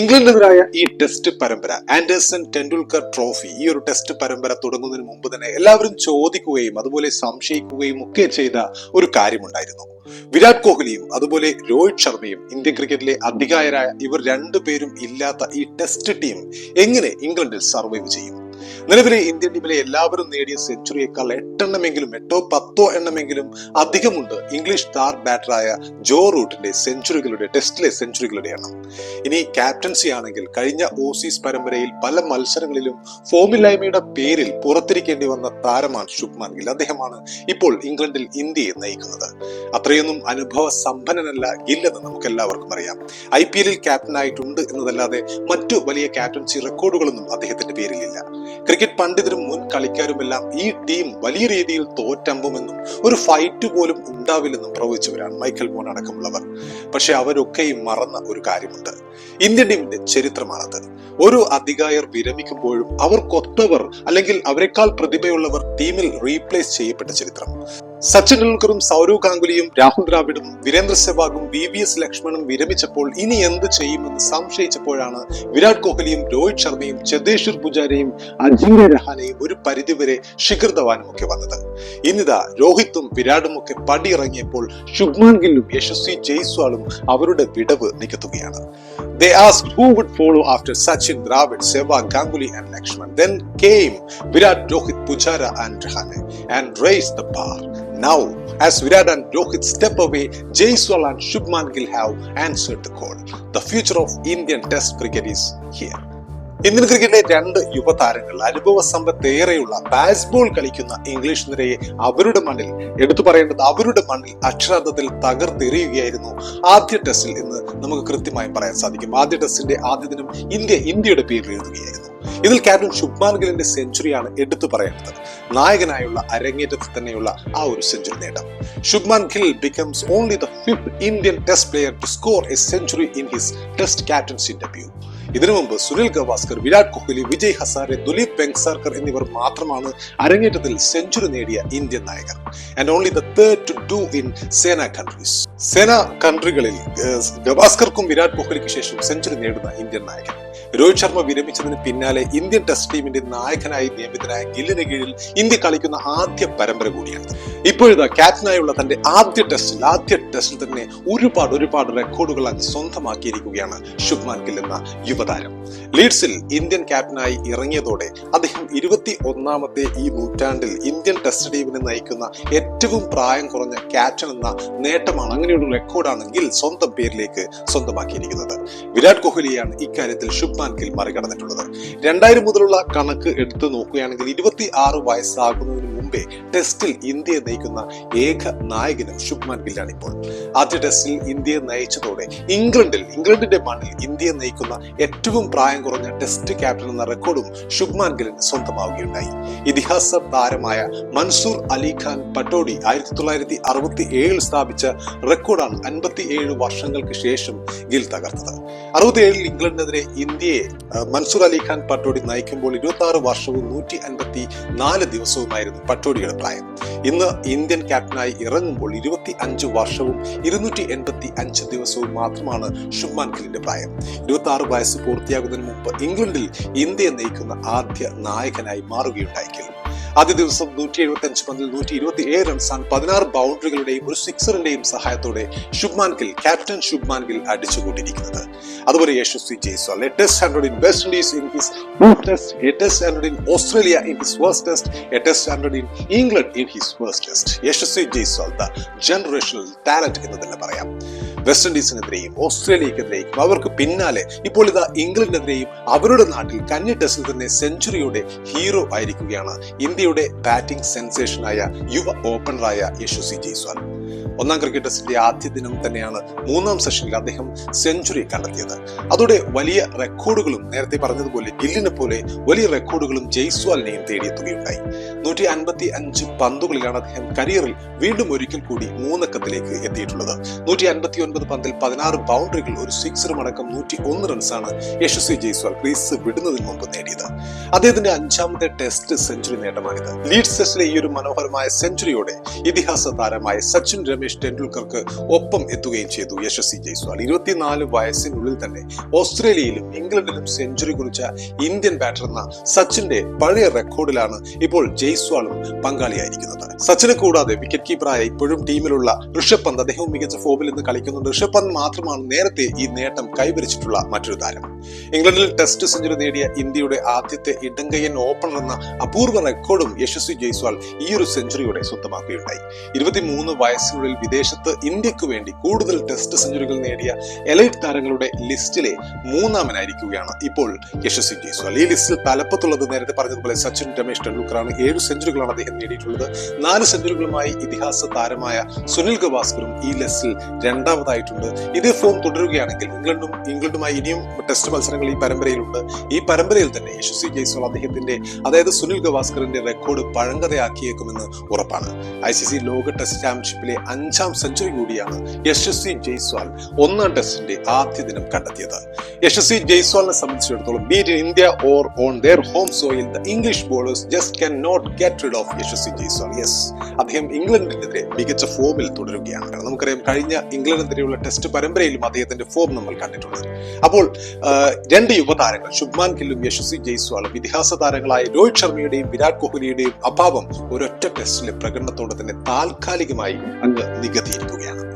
ഇംഗ്ലണ്ടിനെതിരായ ഈ ടെസ്റ്റ് പരമ്പര ആൻഡേഴ്സൺ ടെണ്ടുൽക്കർ ട്രോഫി ഈ ഒരു ടെസ്റ്റ് പരമ്പര തുടങ്ങുന്നതിന് മുമ്പ് തന്നെ എല്ലാവരും ചോദിക്കുകയും അതുപോലെ സംശയിക്കുകയും ഒക്കെ ചെയ്ത ഒരു കാര്യമുണ്ടായിരുന്നു. വിരാട് കോഹ്ലിയും അതുപോലെ രോഹിത് ശർമ്മയും ഇന്ത്യൻ ക്രിക്കറ്റിലെ അധികായരായ ഇവർ രണ്ടുപേരും ഇല്ലാത്ത ഈ ടെസ്റ്റ് ടീം എങ്ങനെ ഇംഗ്ലണ്ടിൽ സർവൈവ് ചെയ്യും? നിലവിലെ ഇന്ത്യൻ ടീമിലെ എല്ലാവരും നേടിയ സെഞ്ചുറിയേക്കാൾ എട്ടെണ്ണമെങ്കിലും എട്ടോ പത്തോ എണ്ണമെങ്കിലും അധികമുണ്ട് ഇംഗ്ലീഷ് സ്റ്റാർ ബാറ്ററായ ജോ റൂട്ടിന്റെ സെഞ്ചുറികളുടെ ടെസ്റ്റിലെ സെഞ്ചുറികളുടെ എണ്ണം. ഇനി ക്യാപ്റ്റൻസി ആണെങ്കിൽ കഴിഞ്ഞ ഓസീസ് പരമ്പരയിൽ പല മത്സരങ്ങളിലും ഫോമില്ലായ്മയുടെ പേരിൽ പുറത്തിരിക്കേണ്ടി വന്ന താരമാണ് ശുഭ്മാൻ ഗിൽ. അദ്ദേഹമാണ് ഇപ്പോൾ ഇംഗ്ലണ്ടിൽ ഇന്ത്യയെ നയിക്കുന്നത്. അത്രയൊന്നും അനുഭവ സമ്പന്നനല്ല ഗില്ലെന്ന് നമുക്ക് എല്ലാവർക്കും അറിയാം. ഐ പി എല്ലിൽ ക്യാപ്റ്റനായിട്ടുണ്ട് എന്നതല്ലാതെ മറ്റു വലിയ ക്യാപ്റ്റൻസി റെക്കോർഡുകളൊന്നും അദ്ദേഹത്തിന്റെ പേരിലില്ല. ക്രിക്കറ്റ് പണ്ഡിതരും മുൻ കളിക്കാരുമെല്ലാം ഈ ടീം വലിയ രീതിയിൽ തോറ്റമ്പുമെന്നും ഒരു ഫൈറ്റ് പോലും ഉണ്ടാവില്ലെന്നും പ്രവചിച്ചവരാണ് മൈക്കൽ മോൻ അടക്കമുള്ളവർ. പക്ഷെ അവരൊക്കെയും മറന്ന ഒരു കാര്യമുണ്ട്. ഇന്ത്യൻ ടീമിന്റെ ചരിത്രമാണത്. ഒരു അധികായർ വിരമിക്കുമ്പോഴും അവർക്കൊത്തവർ അല്ലെങ്കിൽ അവരെക്കാൾ പ്രതിഭയുള്ളവർ ടീമിൽ റീപ്ലേസ് ചെയ്യപ്പെട്ട ചരിത്രം. സച്ചിൻ ടെണ്ടുൽക്കറും സൗരവ് ഗാംഗുലിയും രാഹുൽ ദ്രാവിഡും വീരേന്ദ്ര സെവാഗും വി വി എസ് ലക്ഷ്മണും വിരമിച്ചപ്പോൾ ഇനി എന്ത് ചെയ്യുമെന്ന് സംശയിച്ചപ്പോഴാണ് വിരാട് കോഹ്ലിയും രോഹിത് ശർമ്മയും ചെതേശ്വർ പുജാരയും അജിങ്ക്യ രഹാനെയും ഒരു പരിധിവരെ ശിഖർ ധവാനും ഒക്കെ വന്നത് ഇന്നിതാ രോഹിത്തും വിരാടും ഒക്കെ പടിയിറങ്ങിയപ്പോൾ ശുഭ്മാൻ ഗില്ലും യശസ്വി ജയ്സ്വാളും അവരുടെ വിടവ് നികത്തുകയാണ് They asked who would follow after Sachin, Dravid, Sehwag, Ganguly and Lakshman. Then came Virat, Rohit, Pujara and Rahane and raised the bar. Now, as Virat and Rohit step away, Jaiswal and Shubman Gill have answered the call. The future of Indian Test cricket is here. Indian ക്രിക്കറ്റിലെ രണ്ട് യുവതാരങ്ങൾ അനുഭവ സമ്പത്തേറെയുള്ള Bazball കളിക്കുന്ന English നിരയെ അവരുടെ മണ്ണിൽ എടുത്തു പറയേണ്ടത് അവരുടെ മണ്ണിൽ അക്ഷരാർത്ഥത്തിൽ തകർത്തെറിയുകയായിരുന്നു ആദ്യ ടെസ്റ്റിൽ എന്ന് നമുക്ക് കൃത്യമായി പറയാൻ സാധിക്കും ആദ്യ ടെസ്റ്റിന്റെ ആദ്യ ദിനം ഇന്ത്യ ഇന്ത്യയുടെ പേരിൽ എഴുതുകയായിരുന്നു ഇതിൽ ക്യാപ്റ്റൻ ശുഭ്മാൻ ഗിലിന്റെ സെഞ്ചുറിയാണ് എടുത്തു പറയേണ്ടത് നായകനായുള്ള അരങ്ങേറ്റത്തിൽ തന്നെയുള്ള ആ ഒരു സെഞ്ചുറി നേട്ടം. Shubman Gill becomes only the fifth Indian Test player to score a century in his Test captaincy debut ഇതിനു മുമ്പ് സുനിൽ ഗവാസ്കർ വിരാട് കോഹ്ലി വിജയ് ഹസാരെ ദുലീപ് വെങ്സാർക്കർ എന്നിവർ മാത്രമാണ് അരങ്ങേറ്റത്തിൽ സെഞ്ചുറി നേടിയ Indian നായകർ. And only the two do in SENA countries SENA കൺട്രികളിൽ ഗവാസ്കർക്കും Virat കോഹ്ലിക്ക് ശേഷം സെഞ്ചുറി നേടുന്ന Indian നായകൻ. രോഹിത് ശർമ്മ വിരമിച്ചതിന് പിന്നാലെ ഇന്ത്യൻ ടെസ്റ്റ് ടീമിന്റെ നായകനായി നിയമിതനായ ഗില്ലിന് കീഴിൽ ഇന്ത്യ കളിക്കുന്ന ആദ്യ പരമ്പര കൂടിയാണ്. ഇപ്പോഴത്തെ ക്യാപ്റ്റനായുള്ള തന്റെ ആദ്യ ടെസ്റ്റിൽ ആദ്യ ടെസ്റ്റിൽ തന്നെ ഒരുപാട് ഒരുപാട് റെക്കോർഡുകൾ അങ്ങ് സ്വന്തമാക്കിയിരിക്കുകയാണ് ശുഭ്മാൻ ഗിൽ എന്ന യുവതാരം ലീഡ്സിൽ ഇന്ത്യൻ ക്യാപ്റ്റനായി ഇറങ്ങിയതോടെ അദ്ദേഹം ഇരുപത്തി ഒന്നാമത്തെ ഈ നൂറ്റാണ്ടിൽ ഇന്ത്യൻ ടെസ്റ്റ് ടീമിനെ നയിക്കുന്ന ഏറ്റവും പ്രായം കുറഞ്ഞ ക്യാപ്റ്റൻ എന്ന നേട്ടമാണ് അങ്ങനെയൊരു റെക്കോർഡാണ് ഗിൽ സ്വന്തം പേരിലേക്ക് സ്വന്തമാക്കിയിരിക്കുന്നത്. വിരാട് കോഹ്ലിയാണ് ഇക്കാര്യത്തിൽ ശുഭ്മാൻ ഗിൽ മറികടന്നിട്ടുള്ളത്. രണ്ടായിരം മുതലുള്ള കണക്ക് എടുത്തു നോക്കുകയാണെങ്കിൽ ഇരുപത്തി ആറ് വയസ്സാകുന്നതിന് മുമ്പേ ടെസ്റ്റിൽ ഇന്ത്യയെ നയിക്കുന്ന ഏക നായകനും ശുഭ്മാൻ ഗില്ലാണ് ഇപ്പോൾ. ആദ്യ ടെസ്റ്റിൽ ഇന്ത്യയെ നയിച്ചതോടെ ഇംഗ്ലണ്ടിൽ ഇംഗ്ലണ്ടിന്റെ മണ്ണിൽ ഇന്ത്യയെ നയിക്കുന്ന ഏറ്റവും പ്രായം കുറഞ്ഞ ടെസ്റ്റ് ക്യാപ്റ്റൻ എന്ന റെക്കോർഡും ശുഭ്മാൻ ഗില്ലിന് സ്വന്തമാവുകയുണ്ടായി. ഇതിഹാസ താരമായ മൻസൂർ അലി ഖാൻ പട്ടോഡി ആയിരത്തി തൊള്ളായിരത്തി അറുപത്തി ഏഴിൽ സ്ഥാപിച്ച റെക്കോർഡാണ് അൻപത്തി ഏഴ് വർഷങ്ങൾക്ക് ശേഷം ഗിൽ തകർത്തത്. അറുപത്തി ഏഴിൽ ഇംഗ്ലണ്ടിനെതിരെ ഇന്ത്യയെ മൻസൂർ അലി ഖാൻ പട്ടോഡി നയിക്കുമ്പോൾ ഇരുപത്തി ആറ് വർഷവും നൂറ്റി അൻപത്തി നാല് ദിവസവുമായിരുന്നു പട്ടോഡിയുടെ പ്രായം. ഇന്ന് ഇന്ത്യൻ ക്യാപ്റ്റനായി ഇറങ്ങുമ്പോൾ ഇരുപത്തി അഞ്ച് വർഷവും ഇരുന്നൂറ്റി എൺപത്തി അഞ്ച് ദിവസവും മാത്രമാണ് ഷുമാൻ ഗില്ലിന്റെ പ്രായം. ഇരുപത്തി ആറ് വയസ്സ് പൂർത്തിയാകുന്നതിന് മുമ്പ് ഇംഗ്ലണ്ടിൽ ഇന്ത്യയെ നയിക്കുന്ന ആദ്യ നായകനായി മാറുകയുണ്ടായി ഗിൽ ആദ്യ ദിവസം നൂറ്റി എഴുപത്തി അഞ്ച് പന്തിൽ നൂറ്റി ഇരുപത്തി ഏഴ് റൺസാണ് പതിനാറ് ബൗണ്ടറികളുടെയും ഒരു സിക്സറിന്റെയും സഹായത്തോടെ ശുഭ്മാൻ ഗിൽ ക്യാപ്റ്റൻ ശുഭ്മാൻ ഗിൽ അടിച്ചുകൂട്ടിയിരിക്കുന്നത്. അതുപോലെ Yashasvi Jaiswal latest hundred in West Indies in his Test latest hundred in Australia in his first Test a Test hundred in England in his first Test Yashasvi Jaiswal the generational talent എന്ന് തന്നെ പറയാം. West ഇൻഡീസിനെതിരെയും ഓസ്ട്രേലിയക്കെതിരെയും അവർക്ക് പിന്നാലെ ഇപ്പോൾ ഇതാ ഇംഗ്ലണ്ടിനെതിരെയും അവരുടെ നാട്ടിൽ കന്നി ടെസ്റ്റിൽ തന്നെ സെഞ്ചുറിയുടെ ഹീറോ ആയിരിക്കുകയാണ് ഇന്ത്യയുടെ ബാറ്റിംഗ് സെൻസേഷനായ യുവ ഓപ്പണറായ യശസ്വി ജയ്സ്വാൾ. ഒന്നാം ക്രിക്കറ്റ് ടെസ്റ്റിന്റെ ആദ്യ ദിനം തന്നെയാണ് മൂന്നാം സെഷനിൽ അദ്ദേഹം സെഞ്ചുറി കണ്ടെത്തിയത്. അതോടെ വലിയ റെക്കോർഡുകളും നേരത്തെ പറഞ്ഞതുപോലെ ഗില്ലിനെ പോലെ വലിയ റെക്കോർഡുകളും ജയ്സ്വാലിനെയും തേടിയെത്തുകയുണ്ടായി. നൂറ്റി അൻപത്തി അഞ്ച് പന്തുകളിലാണ് അദ്ദേഹം കരിയറിൽ വീണ്ടും ഒരിക്കൽ കൂടി മൂന്നക്കത്തിലേക്ക് എത്തിയിട്ടുള്ളത്. നൂറ്റി അൻപത്തി ഒൻപത് പന്തിൽ പതിനാറ് ബൗണ്ടറികൾ ഒരു സിക്സറും അടക്കം നൂറ്റി ഒന്ന് റൺസാണ് യശസ്വി ജയ്സ്വാൾ ക്രീസ് വിടുന്നതിന് മുമ്പ് നേടിയത്. അദ്ദേഹത്തിന്റെ അഞ്ചാമത്തെ ടെസ്റ്റ് സെഞ്ചുറി നേട്ടമാണിത്. ലീഡ്സ് ടെസ്റ്റിലെ ഈ ഒരു മനോഹരമായ സെഞ്ചുറിയോടെ ഇതിഹാസ താരമായ സച്ചിൻ രമേശ് രമേശ് ടെണ്ടുൽക്കർക്ക് ഒപ്പം എത്തുകയും ചെയ്തു യശസ്വി ജയ്സ്വാൾ. ഇരുപത്തിനാല് വയസ്സിനുള്ളിൽ തന്നെ ഓസ്ട്രേലിയയിലും ഇംഗ്ലണ്ടിലും സെഞ്ചുറി കുറിച്ച ഇന്ത്യൻ ബാറ്റർ എന്ന സച്ചിന്റെ പഴയ റെക്കോർഡിലാണ് ഇപ്പോൾ ജയ്സ്വാളും പങ്കാളിയായിരിക്കുന്നത്. സച്ചിനെ കൂടാതെ വിക്കറ്റ് കീപ്പറായ ഇപ്പോഴും ടീമിലുള്ള ഋഷഭ് പന്ത് അദ്ദേഹവും മികച്ച ഫോമിൽ നിന്ന് കളിക്കുന്നുണ്ട്. ഋഷഭ് പന്ത് മാത്രമാണ് നേരത്തെ ഈ നേട്ടം കൈവരിച്ചിട്ടുള്ള മറ്റൊരു താരം. ഇംഗ്ലണ്ടിൽ ടെസ്റ്റ് സെഞ്ചുറി നേടിയ ഇന്ത്യയുടെ ആദ്യത്തെ ഇടങ്കയ്യൻ ഓപ്പണർ എന്ന അപൂർവ റെക്കോർഡും യശസ്വി ജയ്സ്വാൾ ഈ ഒരു സെഞ്ചുറിയോടെ സ്വന്തമാക്കുകയുണ്ടായി. ഇരുപത്തിമൂന്ന് വയസ്സിനുള്ളിൽ വിദേശത്ത് ഇന്ത്യയ്ക്ക് വേണ്ടി കൂടുതൽ ടെസ്റ്റ് സെഞ്ചുറികൾ നേടിയ എലൈറ്റ് താരങ്ങളുടെ ലിസ്റ്റിലെ മൂന്നാമനായിരിക്കുകയാണ് ഇപ്പോൾ യശസ്വി ജയ്സ്വാൾ. ഈ ലിസ്റ്റിൽ തലപ്പത്തുള്ളത് നേരത്തെ പറഞ്ഞതുപോലെ സച്ചിൻ രമേശ് ടെണ്ടുൽക്കറാണ്. ഏഴ് സെഞ്ചുറികളാണ് അദ്ദേഹം നേടിയിട്ടുള്ളത്. നാല് സെഞ്ചുറികളുമായി ഇതിഹാസ താരമായ സുനിൽ ഗവാസ്കറും ഈ ലിസ്റ്റിൽ രണ്ടാമതായിട്ടുണ്ട്. ഇതേ ഫോം തുടരുകയാണെങ്കിൽ ഇംഗ്ലണ്ടും ഇംഗ്ലണ്ടുമായി ഇനിയും ടെസ്റ്റ് മത്സരങ്ങൾ ഈ പരമ്പരയിലുണ്ട്. ഈ പരമ്പരയിൽ തന്നെ യശസ്വി ജയ്സ്വാൾ അദ്ദേഹത്തിന്റെ അതായത് സുനിൽ ഗവാസ്കറിന്റെ റെക്കോർഡ് പഴങ്കഥയാക്കിയേക്കുമെന്ന് ഉറപ്പാണ്. ഐ സി സി ലോക ടെസ്റ്റ് ചാമ്പ്യൻഷിപ്പിലെ അഞ്ചാം സെഞ്ചുറി കൂടിയാണ് യശസ്വി ജയ്സ്വാൾ ഒന്നാം ടെസ്റ്റിന്റെ ആദ്യ ദിനം കണ്ടെത്തിയത്. യശസ്വി ജയ്സ്വാളിനെ സംബന്ധിച്ചിടത്തോളം beat India or on their home soil the English bowlers just can not get rid of Yashasvi Jaiswal. Yes അദ്ദേഹം ഇംഗ്ലണ്ടിനെതിരെ മികച്ച ഫോമിൽ തുടരുകയാണ്. നമുക്കറിയാം കഴിഞ്ഞ ഇംഗ്ലണ്ടിനെതിരെയുള്ള ടെസ്റ്റ് പരമ്പരയിലും അദ്ദേഹത്തിന്റെ ഫോം നമ്മൾ കണ്ടിട്ടുണ്ട്. അപ്പോൾ രണ്ട് യുവതാരങ്ങൾ ശുഭ്മാൻ ഗില്ലും യശസ്വി ജയ്സ്വാളും ഇതിഹാസ താരങ്ങളായ രോഹിത് ശർമ്മയുടെയും വിരാട് കോഹ്ലിയുടെയും അഭാവം ഒരൊറ്റ ടെസ്റ്റിലെ പ്രകടനത്തോടെ തന്നെ താൽക്കാലികമായി അങ്ങ് ligadir together.